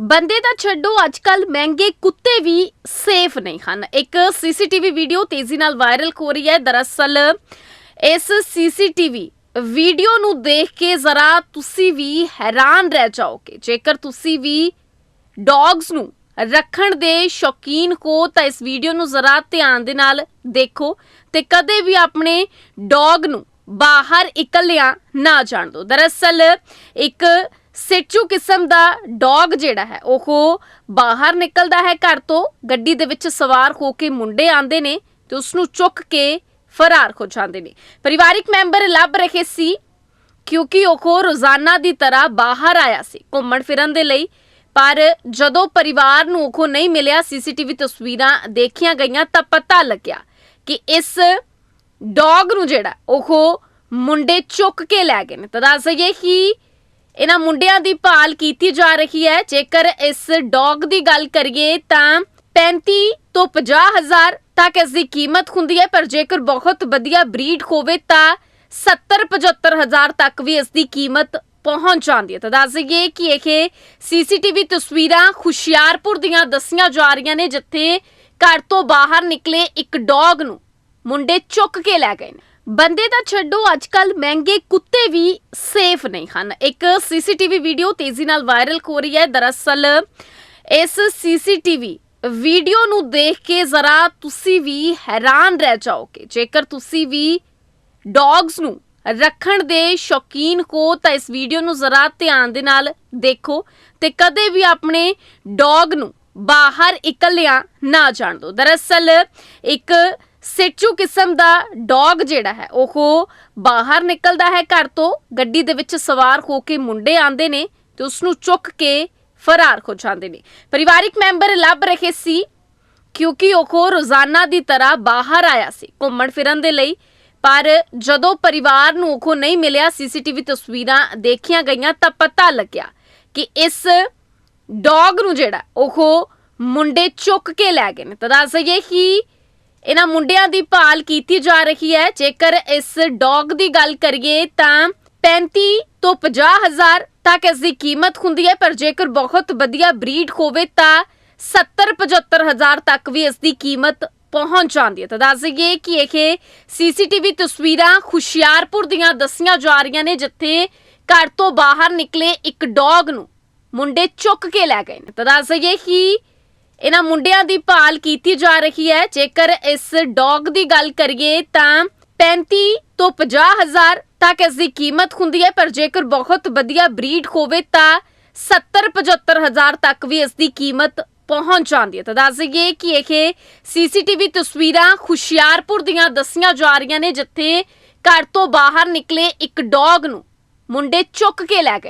ਬੰਦੇ ਤਾਂ ਛੱਡੋ ਅੱਜਕੱਲ ਮਹਿੰਗੇ ਕੁੱਤੇ ਵੀ ਸੇਫ ਨਹੀਂ ਹਨ। ਇੱਕ ਸੀਸੀਟੀਵੀ ਵੀਡੀਓ ਤੇਜ਼ੀ ਨਾਲ ਵਾਇਰਲ ਹੋ ਰਹੀ ਹੈ। ਦਰਅਸਲ, ਇਸ ਸੀਸੀਟੀਵੀ ਵੀਡੀਓ ਨੂੰ ਦੇਖ ਕੇ ਜ਼ਰਾ ਤੁਸੀਂ ਵੀ ਹੈਰਾਨ ਰਹਿ ਜਾਓਗੇ। ਜੇਕਰ ਤੁਸੀਂ ਵੀ ਡੌਗਸ ਨੂੰ ਰੱਖਣ ਦੇ ਸ਼ੌਕੀਨ ਹੋ, ਤਾਂ ਇਸ ਵੀਡੀਓ ਨੂੰ ਜ਼ਰਾ ਧਿਆਨ ਦੇ ਨਾਲ ਦੇਖੋ ਤੇ ਕਦੇ ਵੀ ਆਪਣੇ ਡੌਗ ਨੂੰ ਬਾਹਰ ਇਕੱਲਿਆਂ ਨਾ ਜਾਣ ਦਿਓ। ਦਰਅਸਲ, ਇੱਕ ਸਿੱਚੂ ਕਿਸਮ ਦਾ ਡੌਗ ਜਿਹੜਾ ਹੈ, ਉਹ ਬਾਹਰ ਨਿਕਲਦਾ ਹੈ ਘਰ ਤੋਂ, ਗੱਡੀ ਦੇ ਵਿੱਚ ਸਵਾਰ ਹੋ ਕੇ ਮੁੰਡੇ ਆਂਦੇ ਨੇ ਤੇ ਉਸ ਨੂੰ ਚੁੱਕ ਕੇ ਫਰਾਰ ਹੋ ਜਾਂਦੇ ਨੇ। ਪਰਿਵਾਰਿਕ ਮੈਂਬਰ ਲੱਭ ਰਹੇ ਸੀ ਕਿਉਂਕਿ ਉਹ ਰੋਜ਼ਾਨਾ ਦੀ ਤਰ੍ਹਾਂ ਬਾਹਰ ਆਇਆ ਸੀ ਘੁੰਮਣ ਫਿਰਨ ਦੇ ਲਈ। ਪਰ ਜਦੋਂ ਪਰਿਵਾਰ ਨੂੰ ਉਹ ਨਹੀਂ ਮਿਲਿਆ, ਸੀਸੀਟੀਵੀ ਤਸਵੀਰਾਂ ਦੇਖੀਆਂ ਗਈਆਂ ਤਾਂ ਪਤਾ ਲੱਗਿਆ ਕਿ ਇਸ ਡੌਗ ਨੂੰ ਜਿਹੜਾ, ਉਹ ਮੁੰਡੇ ਚੁੱਕ ਕੇ ਲੈ ਗਏ ਨੇ। ਤਾਂ ਦੱਸ ਦਈਏ ਕਿ ਇਹਨਾਂ ਮੁੰਡਿਆਂ ਦੀ ਭਾਲ ਕੀਤੀ ਜਾ ਰਹੀ ਹੈ। ਜੇਕਰ ਇਸ ਡੌਗ ਦੀ ਗੱਲ ਕਰੀਏ ਤਾਂ 35 ਤੋਂ 50 ਹਜ਼ਾਰ ਤੱਕ ਇਸ ਦੀ ਕੀਮਤ ਹੁੰਦੀ ਹੈ। ਪਰ ਜੇਕਰ ਬਹੁਤ ਵਧੀਆ ਬਰੀਡ ਹੋਵੇ ਤਾਂ 70 75 ਹਜ਼ਾਰ ਤੱਕ ਵੀ ਇਸ ਦੀ ਕੀਮਤ ਪਹੁੰਚ ਜਾਂਦੀ ਹੈ। ਤਾਂ ਦੱਸ ਦਈਏ ਕਿ ਇਹ ਸੀਸੀਟੀਵੀ ਤਸਵੀਰਾਂ ਹੁਸ਼ਿਆਰਪੁਰ ਦੀਆਂ ਦੱਸੀਆਂ ਜਾ ਰਹੀਆਂ ਨੇ, ਜਿੱਥੇ ਘਰ ਤੋਂ ਬਾਹਰ ਨਿਕਲੇ ਇੱਕ ਡੌਗ ਨੂੰ ਮੁੰਡੇ ਚੁੱਕ ਕੇ ਲੈ ਗਏ ਨੇ। ਬੰਦੇ ਤਾਂ ਛੱਡੋ, ਅੱਜਕੱਲ ਮਹਿੰਗੇ ਕੁੱਤੇ ਵੀ ਸੇਫ ਨਹੀਂ ਹਨ। ਇੱਕ ਸੀਸੀਟੀਵੀ ਵੀਡੀਓ ਤੇਜ਼ੀ ਨਾਲ ਵਾਇਰਲ ਹੋ ਰਹੀ ਹੈ। ਦਰਅਸਲ, ਇਸ ਸੀਸੀਟੀਵੀ ਵੀਡੀਓ ਨੂੰ ਦੇਖ ਕੇ ਜ਼ਰਾ ਤੁਸੀਂ ਵੀ ਹੈਰਾਨ ਰਹਿ ਜਾਓਗੇ। ਜੇਕਰ ਤੁਸੀਂ ਵੀ ਡੌਗਸ ਨੂੰ ਰੱਖਣ ਦੇ ਸ਼ੌਕੀਨ ਹੋ, ਤਾਂ ਇਸ ਵੀਡੀਓ ਨੂੰ ਜ਼ਰਾ ਧਿਆਨ ਦੇ ਨਾਲ ਦੇਖੋ ਤੇ ਕਦੇ ਵੀ ਆਪਣੇ ਡੌਗ ਨੂੰ ਬਾਹਰ ਇਕੱਲਿਆਂ ਨਾ ਜਾਣ ਦਿਓ। ਦਰਅਸਲ, ਇੱਕ ਸਿੱਚੂ ਕਿਸਮ ਦਾ ਡੌਗ ਜਿਹੜਾ ਹੈ, ਉਹ ਬਾਹਰ ਨਿਕਲਦਾ ਹੈ ਘਰ ਤੋਂ, ਗੱਡੀ ਦੇ ਵਿੱਚ ਸਵਾਰ ਹੋ ਕੇ ਮੁੰਡੇ ਆਂਦੇ ਨੇ ਤੇ ਉਸ ਨੂੰ ਚੁੱਕ ਕੇ ਫਰਾਰ ਹੋ ਜਾਂਦੇ ਨੇ। ਪਰਿਵਾਰਿਕ ਮੈਂਬਰ ਲੱਭ ਰਹੇ ਸੀ ਕਿਉਂਕਿ ਉਹ ਰੋਜ਼ਾਨਾ ਦੀ ਤਰ੍ਹਾਂ ਬਾਹਰ ਆਇਆ ਸੀ, ਘੁੰਮਣ ਫਿਰਨ ਦੇ ਲਈ। ਪਰ ਜਦੋਂ ਪਰਿਵਾਰ ਨੂੰ ਉਹ ਨਹੀਂ ਮਿਲਿਆ, ਸੀਸੀਟੀਵੀ ਤਸਵੀਰਾਂ ਦੇਖੀਆਂ ਗਈਆਂ ਤਾਂ ਪਤਾ ਲੱਗਿਆ ਕਿ ਇਸ ਡੌਗ ਨੂੰ ਜਿਹੜਾ, ਉਹ ਮੁੰਡੇ ਚੁੱਕ ਕੇ ਲੈ ਗਏ ਨੇ। ਤਾਂ ਦੱਸ ਦਈਏ ਕਿ ਇਹਨਾਂ ਮੁੰਡਿਆਂ ਦੀ ਭਾਲ ਕੀਤੀ ਜਾ ਰਹੀ ਹੈ। ਜੇਕਰ ਇਸ ਡੌਗ ਦੀ ਗੱਲ ਕਰੀਏ ਤਾਂ 35 ਤੋਂ 50 ਹਜ਼ਾਰ ਤੱਕ ਇਸ ਦੀ ਕੀਮਤ ਹੁੰਦੀ ਹੈ। ਪਰ ਜੇਕਰ ਬਹੁਤ ਵਧੀਆ ਬਰੀਡ ਹੋਵੇ ਤਾਂ 70 75 ਹਜ਼ਾਰ ਤੱਕ ਵੀ ਇਸ ਦੀ ਕੀਮਤ ਪਹੁੰਚ ਜਾਂਦੀ ਹੈ। ਤਾਂ ਦੱਸ ਦਈਏ ਕਿ ਇਹ ਸੀਸੀਟੀਵੀ ਤਸਵੀਰਾਂ ਹੁਸ਼ਿਆਰਪੁਰ ਦੀਆਂ ਦੱਸੀਆਂ ਜਾ ਰਹੀਆਂ ਨੇ, ਜਿੱਥੇ ਘਰ ਤੋਂ ਬਾਹਰ ਨਿਕਲੇ ਇੱਕ ਡੌਗ ਨੂੰ ਮੁੰਡੇ ਚੁੱਕ ਕੇ ਲੈ ਗਏ ਨੇ। ਤਾਂ ਦੱਸ ਦਈਏ ਕਿ ਇਹਨਾਂ ਮੁੰਡਿਆਂ ਦੀ ਭਾਲ ਕੀਤੀ ਜਾ ਰਹੀ ਹੈ। ਜੇਕਰ ਇਸ ਡੌਗ ਦੀ ਗੱਲ ਕਰੀਏ ਤਾਂ 35 ਤੋਂ 50 ਹਜ਼ਾਰ ਤੱਕ ਇਸ ਦੀ ਕੀਮਤ ਹੁੰਦੀ ਹੈ। ਪਰ ਜੇਕਰ ਬਹੁਤ ਵਧੀਆ ਬਰੀਡ ਹੋਵੇ ਤਾਂ 70 75 ਹਜ਼ਾਰ ਤੱਕ ਵੀ ਇਸ ਦੀ ਕੀਮਤ ਪਹੁੰਚ ਜਾਂਦੀ ਹੈ। ਤਾਂ ਦੱਸ ਦਈਏ ਕਿ ਇਹ ਸੀਸੀਟੀਵੀ ਤਸਵੀਰਾਂ ਹੁਸ਼ਿਆਰਪੁਰ ਦੀਆਂ ਦੱਸੀਆਂ ਜਾ ਰਹੀਆਂ ਨੇ, ਜਿੱਥੇ ਘਰ ਤੋਂ ਬਾਹਰ ਨਿਕਲੇ ਇੱਕ ਡੌਗ ਨੂੰ ਮੁੰਡੇ ਚੁੱਕ ਕੇ ਲੈ ਗਏ ਨੇ।